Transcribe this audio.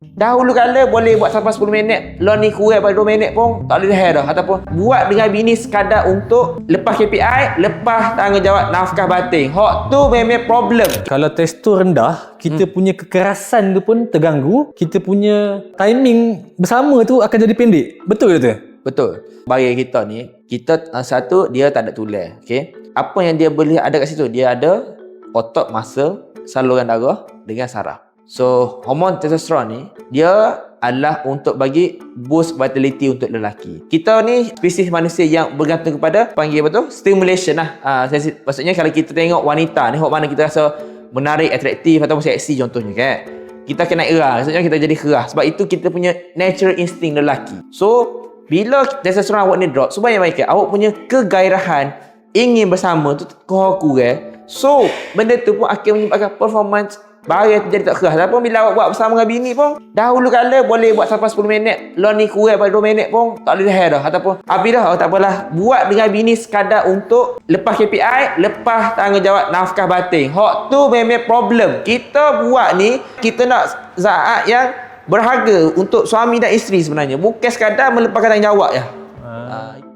Dahulu kala boleh buat sampai 10 minit Lo ni kurang pada 2 minit pun Tak boleh dah dah Ataupun buat dengan bini sekadar untuk Lepas KPI Lepas tanggungjawab nafkah batin Hak tu memang problem Kalau tekstur rendah, kita hmm. punya kekerasan tu pun terganggu. Kita punya timing bersama tu akan jadi pendek. Betul ke tu? Betul Bagi kita ni Kita uh, satu Dia tak ada tulang Okay Apa yang dia boleh ada kat situ Dia ada Otot masa Saluran darah Dengan saraf So, hormon testosteron ni dia adalah untuk bagi boost vitality untuk lelaki. Kita ni spesies manusia yang bergantung kepada panggil apa tu? Stimulation lah. Uh, maksudnya kalau kita tengok wanita ni, hok mana kita rasa menarik, atraktif ataupun seksi contohnya kan. Kita kena erah, maksudnya kita jadi kerah. Sebab itu kita punya natural instinct lelaki. So, bila testosteron awak ni drop, supaya baik awak punya kegairahan ingin bersama tu kau kurang. So, benda tu pun akan menyebabkan performance Barang jadi tak keras. Tapi bila awak buat bersama dengan bini pun, dahulu kala boleh buat sampai 10 minit. Lo ni kurang pada 2 minit pun, tak boleh dah dah. Ataupun, habis dah, oh, tak apalah. Buat dengan bini sekadar untuk lepas KPI, lepas tanggungjawab nafkah batin. Hak tu memang problem. Kita buat ni, kita nak zaat yang berharga untuk suami dan isteri sebenarnya. Bukan sekadar melepaskan tanggungjawab ya. Ha.